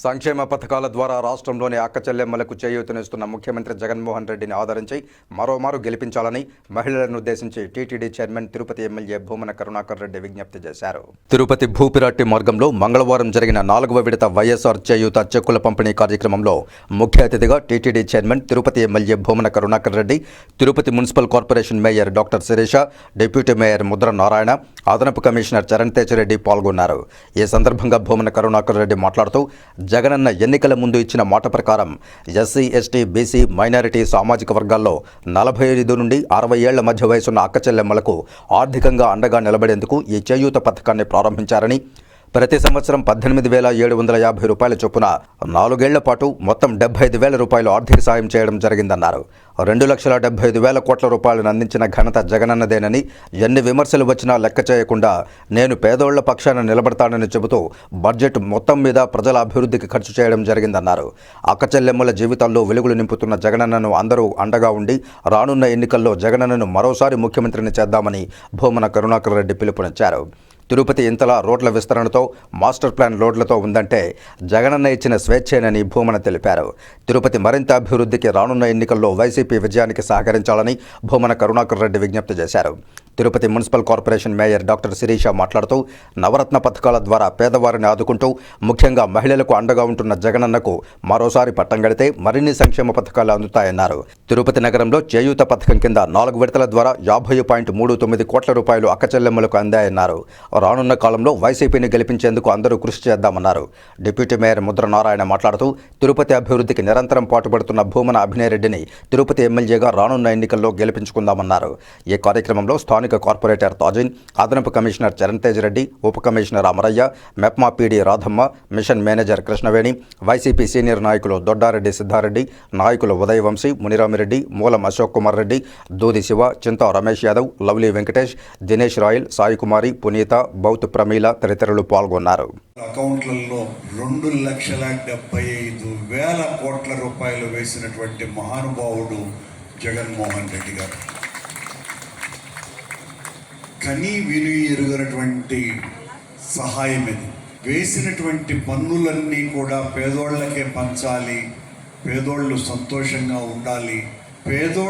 సంక్షేమ పథకాల ద్వారా రాష్ట్రంలోని అక్కచెల్లెమ్మలకు చేయూతనిస్తున్న ముఖ్యమంత్రి జగన్మోహన్ రెడ్డిని ఆదరించి మరోమారు గెలిపించాలని మహిళలను ఉద్దేశించి TTD chairman Tirupati MLA Bhumana Karunakar Reddy విజ్ఞప్తి చేశారు. తిరుపతి భూపిరాట్టి మార్గంలో మంగళవారం జరిగిన నాలుగవ విడత వైఎస్ఆర్ చేయూత చెక్కుల పంపిణీ కార్యక్రమంలో ముఖ్య అతిథిగా TTD chairman Tirupati MLA Bhumana Karunakar Reddy Tirupati municipal corporation mayor doctor Sirisha deputy mayor Mudra Narayana అదనపు కమిషనర్ చరణ్ తేజరెడ్డి పాల్గొన్నారు. ఈ సందర్భంగా భూమన కరుణాకర్ రెడ్డి మాట్లాడుతూ జగనన్న ఎన్నికల ముందు ఇచ్చిన మాట ప్రకారం ఎస్సీ ఎస్టీ బీసీ మైనారిటీ సామాజిక వర్గాల్లో నలభై ఐదు నుండి అరవై ఏళ్ళ మధ్య వయసున్న అక్కచెల్లెమ్మలకు ఆర్థికంగా అండగా నిలబడేందుకు ఈ చేయూత పథకాన్ని ప్రారంభించారని ప్రతి సంవత్సరం పద్దెనిమిది వేల ఏడు వందల యాభై రూపాయల చొప్పున నాలుగేళ్ళ పాటు మొత్తం డెబ్బై ఐదు వేల రూపాయలు ఆర్థిక సాయం చేయడం జరిగిందన్నారు. రెండు లక్షల డెబ్బై ఐదు వేల కోట్ల రూపాయలను అందించిన ఘనత జగనన్నదేనని ఎన్ని విమర్శలు వచ్చినా లెక్క చేయకుండా నేను పేదోళ్ళ పక్షాన నిలబడతానని చెబుతూ బడ్జెట్ మొత్తం మీద ప్రజల అభివృద్ధికి ఖర్చు చేయడం జరిగిందన్నారు. అక్కచెల్లెమ్మల జీవితాల్లో వెలుగులు నింపుతున్న జగనన్నను అందరూ అండగా ఉండి రానున్న ఎన్నికల్లో జగనన్నను మరోసారి ముఖ్యమంత్రిని చేద్దామని భూమన కరుణాకర్ రెడ్డి పిలుపునిచ్చారు. తిరుపతి ఇంతలా రోడ్ల విస్తరణతో మాస్టర్ ప్లాన్ రోడ్లతో ఉందంటే జగనన్న ఇచ్చిన స్వేచ్ఛేనని భూమన తెలిపారు. తిరుపతి మరింత అభివృద్ధికి రానున్న ఎన్నికల్లో వైసీపీ విజయానికి సహకరించాలని భూమన కరుణాకర్ రెడ్డి విజ్ఞప్తి చేశారు. Tirupati municipal corporation mayor doctor Sirisha మాట్లాడుతూ నవరత్న పథకాల ద్వారా పేదవారిని ఆదుకుంటూ ముఖ్యంగా మహిళలకు అండగా ఉంటున్న జగనన్నకు మరోసారి పట్టం గడితే మరిన్ని సంక్షేమ పథకాలు అందుతాయన్నారు. తిరుపతి నగరంలో చేయూత పథకం కింద నాలుగు విడతల ద్వారా యాభై పాయింట్ మూడు తొమ్మిది కోట్ల రూపాయలు అక్కచెల్లెమ్మలకు అందాయన్నారు. రానున్న కాలంలో వైసీపీని గెలిపించేందుకు అందరూ కృషి చేద్దామన్నారు. డిప్యూటీ మేయర్ ముద్ర నారాయణ మాట్లాడుతూ తిరుపతి అభివృద్ధికి నిరంతరం పాటుపడుతున్న భూమన అభినయ్ రెడ్డిని తిరుపతి ఎమ్మెల్యేగా రానున్న ఎన్నికల్లో గెలిపించుకుందామన్నారు. ఈ కార్యక్రమంలో స్థానిక కార్పొరేటర్ తాజిన్ అదనపు కమిషనర్ చరణ్ తేజ్ రెడ్డి ఉప commissioner Amaraiah MEPMA PD Radhamma mission manager Krishnaveni YCP senior నాయకులు దొడ్డారెడ్డి సిద్ధారెడ్డి నాయకులు ఉదయవంశీ మునిరామిరెడ్డి మూలం అశోక్ కుమార్ రెడ్డి దూది శివ చింతా రమేష్ యాదవ్ లవ్లీ వెంకటేష్ దినేష్ రాయల్ సాయి కుమారి పునీత బౌత్ ప్రమీల తదితరులు పాల్గొన్నారు. అకౌంట్లలో రెండు లక్షల డెబ్బై ఐదు వేల కోట్ల రూపాయలు వేసినటువంటి మహానుభావుడు జగన్మోహన్ రెడ్డి గారు. కనీ విని ఎరుగనటువంటి సహాయం ఇది. వేసినటువంటి పన్నులన్నీ కూడా పేదోళ్ళకే పంచాలి. పేదోళ్ళు సంతోషంగా ఉండాలి. పేదోళ్ళ